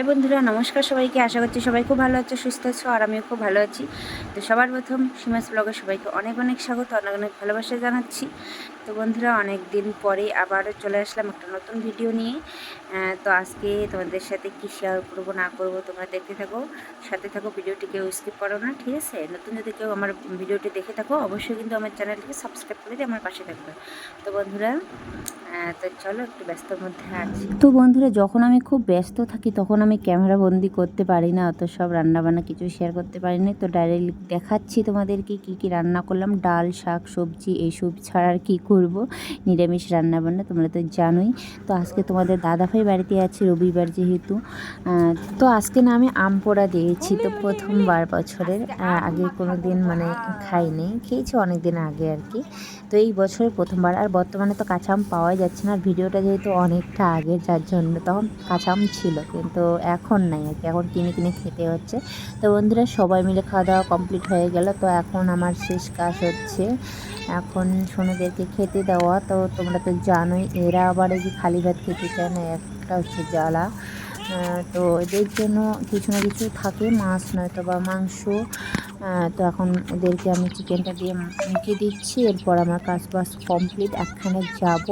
High বন্ধুরা, নমস্কার সবাইকে। আশা করছি সবাই খুব ভালো আছো, সুস্থ আছো, আর আমিও খুব ভালো আছি। তো সবার প্রথম সীমাস ব্লগে সবাইকে অনেক অনেক স্বাগত, অনেক অনেক ভালোবাসা জানাচ্ছি। তো বন্ধুরা, অনেক দিন পরে আবারও চলে আসলাম একটা নতুন ভিডিও নিয়ে। তো আজকে তোমাদের সাথে কী শেয়ার করব, না করব তোমরা দেখতে থাকো, সাথে থাকো ভিডিওটি কেউ স্কিপ করো না, ঠিক আছে? নতুন যদি কেউ আমার ভিডিওটি দেখে থাকো, অবশ্যই কিন্তু আমার চ্যানেলটিকে সাবস্ক্রাইব করে দিয়ে আমার পাশে থাকবে। তো বন্ধুরা তো চলো একটু ব্যস্তর মধ্যে আছি। তো বন্ধুরা, যখন আমি খুব ব্যস্ত থাকি, তখন আমি ক্যামেরা বন্দি করতে পারি না, অত সব রান্নাবান্না কিছু শেয়ার করতে পারি না, তো ডাইরেক্টলি দেখাচ্ছি তোমাদেরকে কি কি রান্না করলাম। ডাল, শাক, সবজি এইসব ছাড়া আর কী করব। নিরামিষ রান্নাবান্না তোমরা তো জানোই। তো আজকে তোমাদের দাদাভাই বাড়িতে আছে, রবিবার যেহেতু। তো আজকে না আমি আম পোড়া দিয়েছি তো প্রথমবার বছরের। আগে কোনো দিন মানে খাইনি, খেয়েছি অনেক দিন আগে আর কি। তো এই বছরে প্রথমবার। আর বর্তমানে তো কাঁচা আম পাওয়াই যাচ্ছে না। আর ভিডিওটা যেহেতু অনেকটা আগে যার জন্য তখন কাঁচা আম ছিল, কিন্তু এখন নাই আর কি। এখন কিনে কিনে খেতে হচ্ছে। তো বন্ধুরা সবাই মিলে খাওয়া দাওয়া কমপ্লিট হয়ে গেল। তো এখন আমার শেষ কাজ হচ্ছে। এখন সোনুদেরকে খেতে দেওয়া। তো তোমরা তো জানোই, এরা আবার এই যে খালি ভাত খেতে চায় না, একটা হচ্ছে জ্বালা। তো এদের জন্য কিছু না কিছু থাকে, মাছ নয়তো বা মাংস। তো এখন ওদেরকে আমি চিকেনটা দিয়ে মুখে দিচ্ছি। এরপর আমার কাজ বাস কমপ্লিট একখানে যাব।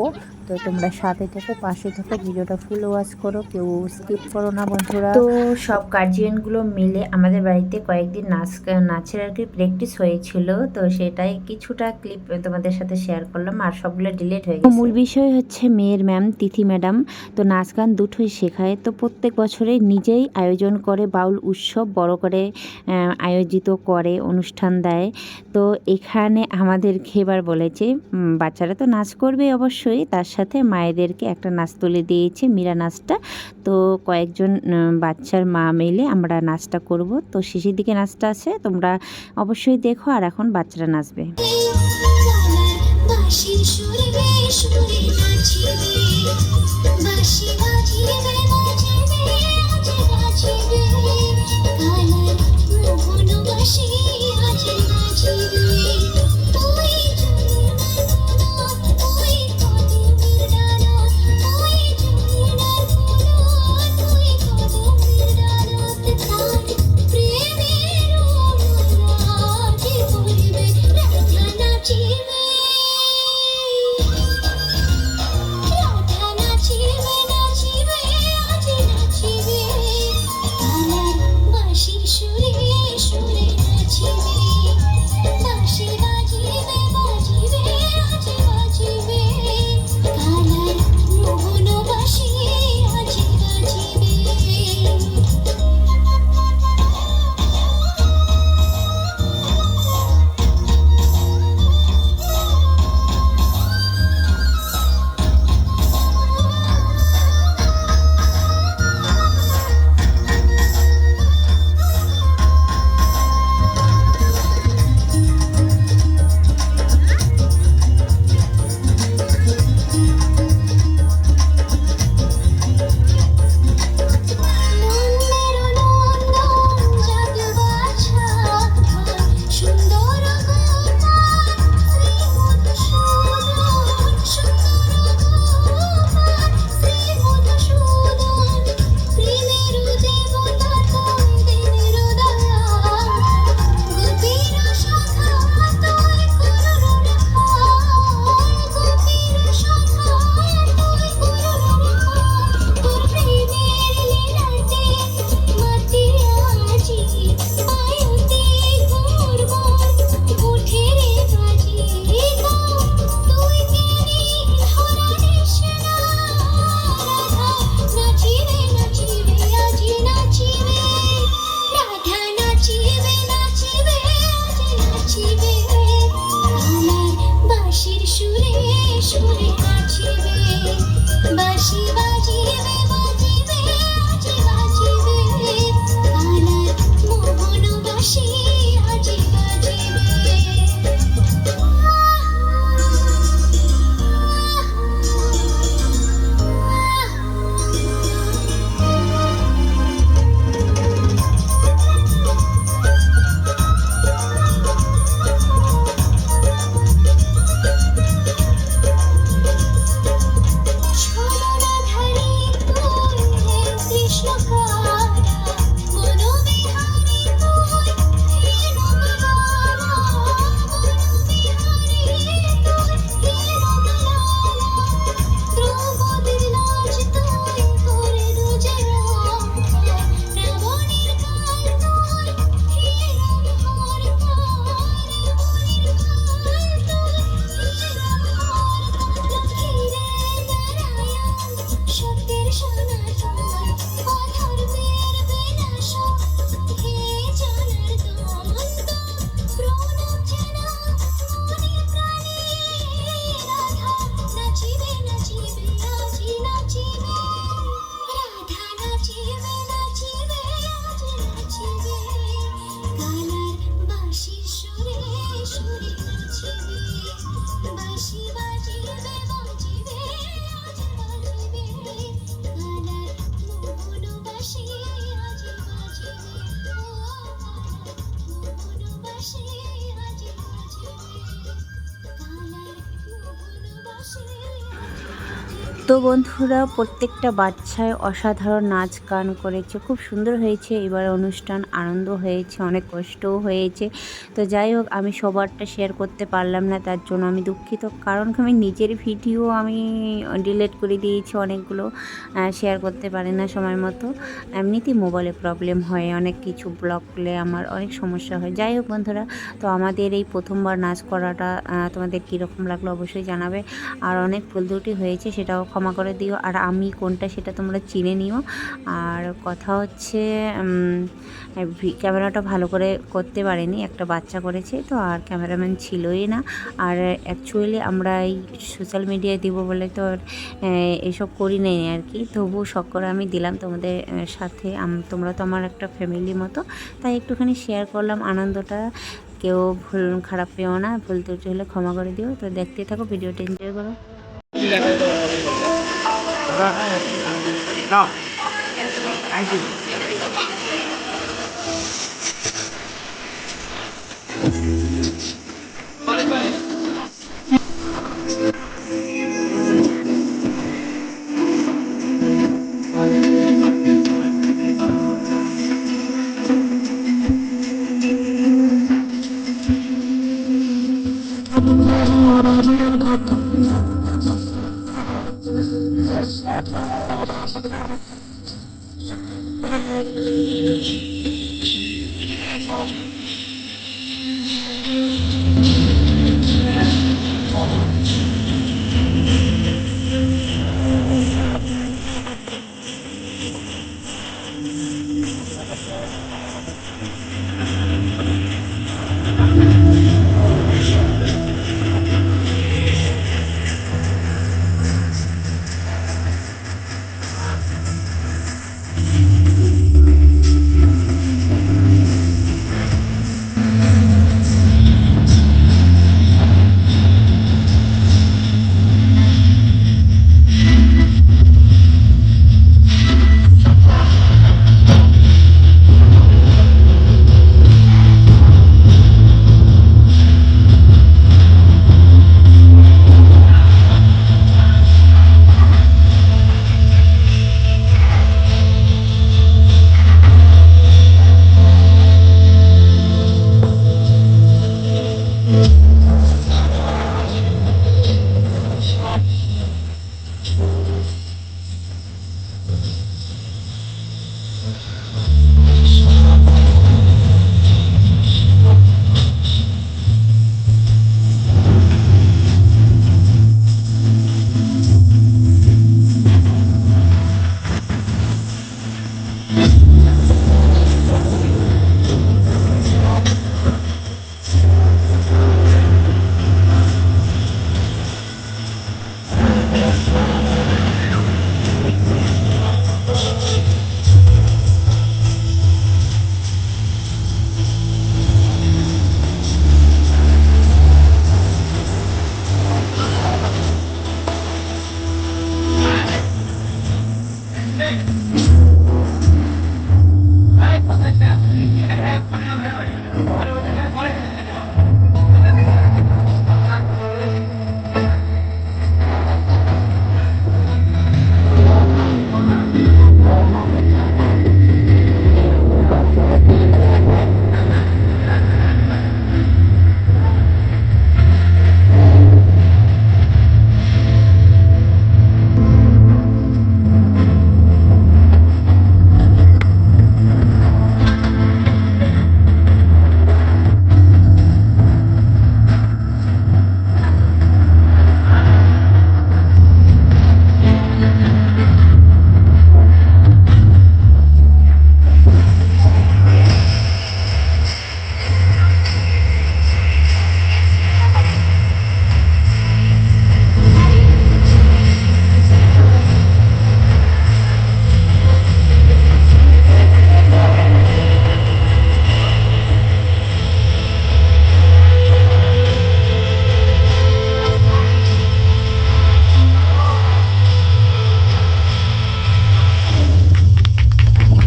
তো তোমরা সাথে থেকো পাশে থেকো ভিডিওটা ফুল ওয়াচ করো কেউ স্কিপ করো না বন্ধুরা। তো সব গার্জিয়ানগুলো মিলে আমাদের বাড়িতে কয়েকদিন নাচ নাচের আর কি প্র্যাকটিস হয়েছিল। তো সেটাই কিছুটা ক্লিপ তোমাদের সাথে শেয়ার করলাম আর সবগুলো ডিলেট হয়ে গেছে। মূল বিষয় হচ্ছে মেয়ের ম্যাম তিথি ম্যাডাম তো নাচ গান দুটোই শেখায়। তো প্রত্যেক বছরে নিজেই আয়োজন করে বাউল উৎসব বড় করে আয়োজিত করে। অনুষ্ঠান দেয়। তো এখানে আমাদেরকে এবার বলেছে বাচ্চারা তো নাচ করবে অবশ্যই, তার সাথে মায়েদেরকে একটা নাচ তুলে দিয়েছে, মীরা নাচটা। তো কয়েকজন বাচ্চার মা মিলে আমরা নাচটা করব। তো শিশির দিকে নাচটা আছে, তোমরা অবশ্যই দেখো, আর এখন বাচ্চারা নাচবে। তো বন্ধুরা, প্রত্যেকটা বাচ্চায় অসাধারণ নাচ গান করেছে। খুব সুন্দর হয়েছে। এবার অনুষ্ঠান আনন্দ হয়েছে, অনেক কষ্টও হয়েছে। তো যাই হোক, আমি সবারটা শেয়ার করতে পারলাম না, তার জন্য আমি দুঃখিত। কারণ আমি নিজের ভিডিও আমি ডিলিট করে দিয়েছি অনেকগুলো শেয়ার করতে পারি না সময় মতো। এমনিতেই মোবাইলে প্রবলেম হয়, অনেক কিছু ব্লক করলে আমার অনেক সমস্যা হয়। যাই হোক বন্ধুরা, তো আমাদের এই প্রথমবার নাচ করাটা তোমাদের কীরকম লাগল অবশ্যই জানাবে। আর অনেক ভুল হয়েছে, সেটাও ক্ষমা করে দিও। আর আমি কোনটা সেটা তোমরা চিনে নিও। আর কথা হচ্ছে ক্যামেরাটা ভালো করে করতে পারেনি। একটা বাচ্চা করেছে তো আর ক্যামেরাম্যান ছিলই না। আর অ্যাকচুয়ালি আমরা এই সোশ্যাল মিডিয়ায় দিব বলে তো আর, এসব করি নাই আর কি। তবু শখ করে আমি দিলাম তোমাদের সাথে। তোমরা তো আমার একটা ফ্যামিলি মতো। তাই একটুখানি শেয়ার করলাম আনন্দটা। কেউ ভুল খারাপ পেও না। ভুল ত্রুটি হলে ক্ষমা করে দিও। তো দেখতে থাকো ভিডিওটা এনজয় করো। Rồi.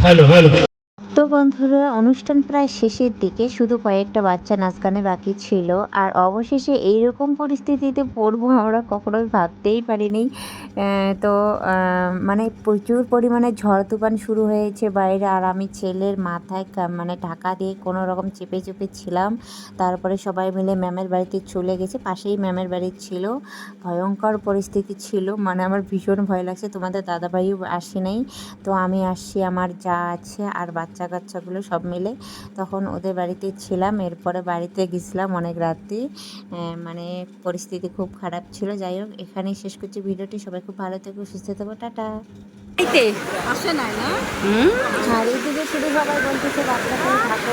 Hello, hello. তো বন্ধুরা, অনুষ্ঠান প্রায় শেষের দিকে শুধু কয়েকটা বাচ্চা নাচ গানে বাকি ছিল। আর অবশেষে এইরকম পরিস্থিতিতে পড়ব আমরা কখনোই ভাবতেই পারিনি। তো মানে প্রচুর পরিমাণে ঝড় তুফান শুরু হয়েছে বাইরে। আর আমি ছেলের মাথায় মানে ঢাকা দিয়ে কোনো রকম চেপে চেপে ছিলাম। তারপরে সবাই মিলে ম্যামের বাড়িতে চলে গেছে। পাশেই ম্যামের বাড়ি ছিল। ভয়ঙ্কর পরিস্থিতি ছিল। মানে আমার ভীষণ ভয় লাগছে। তোমাদের দাদাভাইও আসে নাই। তো আমি আসছি, আমার যা আছে। আর বাচ্চা বাচ্চা কাচ্চাগুলো সব মিলে তখন ওদের বাড়িতে ছিলাম। এরপরে বাড়িতে গেছিলাম অনেক রাত্রি। মানে পরিস্থিতি খুব খারাপ ছিল। যাই হোক এখানেই শেষ করছি ভিডিওটি। সবাই খুব ভালো থেকো সুস্থ থেকো টাটা। শুধু সবাই বলতেছে বাচ্চাটাকে